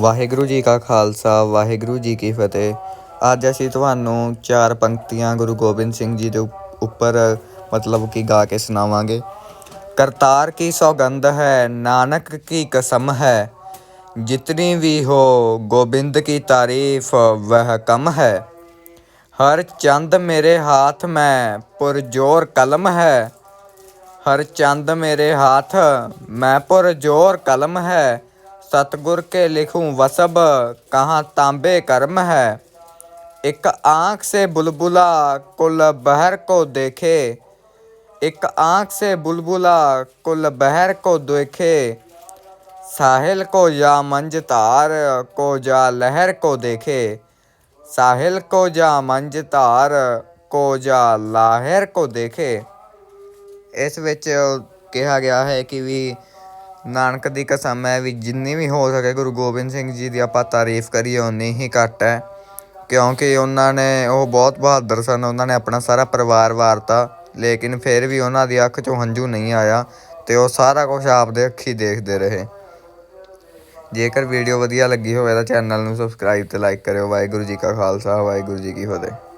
ਵਾਹਿਗੁਰੂ ਜੀ ਕਾ ਖਾਲਸਾ, ਵਾਹਿਗੁਰੂ ਜੀ ਕੀ ਫਤਿਹ। ਅੱਜ ਅਸੀਂ ਤੁਹਾਨੂੰ ਚਾਰ ਪੰਕਤੀਆਂ ਗੁਰੂ ਗੋਬਿੰਦ ਸਿੰਘ ਜੀ ਦੇ ਉੱਪਰ ਮਤਲਬ ਕਿ ਗਾ ਕੇ ਸੁਣਾਵਾਂਗੇ। ਕਰਤਾਰ ਕੀ ਸੌਗੰਧ ਹੈ, ਨਾਨਕ ਕੀ ਕਸਮ ਹੈ, ਜਿਤਨੀ ਵੀ ਹੋ ਗੋਬਿੰਦ ਕੀ ਤਾਰੀਫ, ਵਹ ਕਮ ਹੈ। ਹਰ ਚੰਦ ਮੇਰੇ ਹਾਥ ਮੈਂ ਪੁਰਜੋਰ ਕਲਮ ਹੈ, ਹਰ ਚੰਦ ਮੇਰੇ ਹਾਥ ਮੈਂ ਪੁਰਜੋਰ ਕਲਮ ਹੈ सतगुर के लिखूं वसब कहाँ तांबे कर्म है एक आंख से बुलबुला कुल बहर को देखे एक आंख से बुलबुला कुल बहर को देखे साहिल को या मंज तार को जा लहर को देखे साहिल को जा मंज तार को ਜਾ ਲਾਹਿਰ ਕੋ ਦੇਖੇ ਇਸ ਵਿੱਚ ਕਿਹਾ ਗਿਆ ਹੈ ਕਿ ਵੀ ਨਾਨਕ ਦੀ ਕਸਮ ਹੈ ਵੀ ਜਿੰਨੀ ਵੀ ਹੋ ਸਕੇ ਗੁਰੂ ਗੋਬਿੰਦ ਸਿੰਘ ਜੀ ਦੀ ਆਪਾਂ ਤਾਰੀਫ ਕਰੀਏ ਉਨੀ ਹੀ ਘੱਟ ਹੈ। ਕਿਉਂਕਿ ਉਹਨਾਂ ਨੇ ਉਹ ਬਹੁਤ ਬਹਾਦਰ ਸਨ, ਉਹਨਾਂ ਨੇ ਆਪਣਾ ਸਾਰਾ ਪਰਿਵਾਰ ਵਾਰਤਾ, ਲੇਕਿਨ ਫਿਰ ਵੀ ਉਹਨਾਂ ਦੀ ਅੱਖ 'ਚੋਂ ਹੰਝੂ ਨਹੀਂ ਆਇਆ ਤੇ ਉਹ ਸਾਰਾ ਕੁਝ ਆਪਦੇ ਅੱਖੀ ਦੇਖਦੇ ਰਹੇ। ਜੇਕਰ ਵੀਡੀਓ ਵਧੀਆ ਲੱਗੀ ਹੋਵੇ ਤਾਂ ਚੈਨਲ ਨੂੰ ਸਬਸਕ੍ਰਾਈਬ ਤੇ ਲਾਈਕ ਕਰਿਓ। ਵਾਹਿਗੁਰੂ ਜੀ ਕਾ ਖਾਲਸਾ, ਵਾਹਿਗੁਰੂ ਜੀ ਕੀ ਫਤਿਹ।